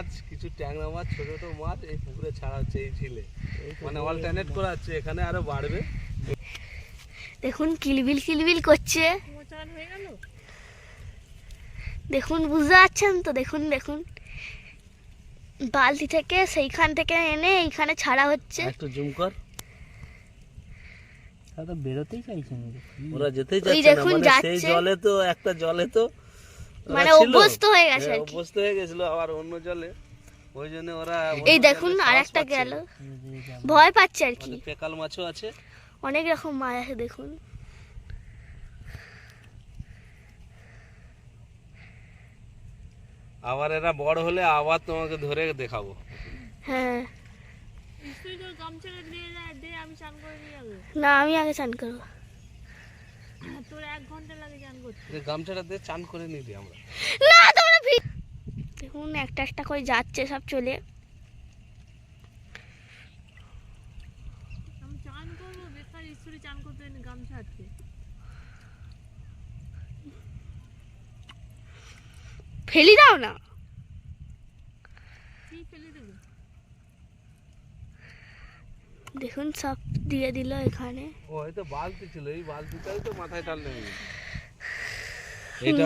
মাছ কিছু ট্যাংরা মাছ ছোট ছোট মাছ এই পুকুরে ছাড়া হচ্ছে এই ঝিলে। মানে অল্টারনেট করা হচ্ছে এখানে আরও বাড়বে। দেখুন কিলবিল কিলবিল করছে। হয়ে দেখুন বুঝতে পারছেন তো? দেখুন দেখুন। বালতি থেকে সেইখান থেকে এনে এইখানে ছাড়া হচ্ছে। একটু জুম কর। বেরোতেই চাইছে ওরা যেতেই যাচ্ছে না দেখুন মানে সেই যাচ্ছে। জলে তো একটা জলে তো মানে অভ্যস্ত হয়ে গেছে হ্যাঁ, আর কি। অভ্যস্ত হয়ে গেছিল আবার অন্য জলে। ওই জন্য ওরা এই দেখুন জলে আর একটা গেল। ভয় পাচ্ছে আর কি। পেকাল মাছও আছে। অনেক রকম মাছ আছে দেখুন। আবার এরা বড় হলে আবার তোমাকে ধরে দেখাবো। হ্যাঁ। না আমি আগে চান করব তোর এক ঘণ্টা লাগে চান করতে এই গামছাটা দিয়ে চান করে নিবি আমরা। না তোমরা দেখুন একটা একটা করে যাচ্ছে সব চলে। আমি চান করব বেকার ঈশ্বরী চান করতে গামছা আটকে ফেলি দাও না। দেখুন সব দিয়ে দিল এখানে। ও হয়তো বালতি ছিল এই বালতিটাই তো মাথায় টানলে এটা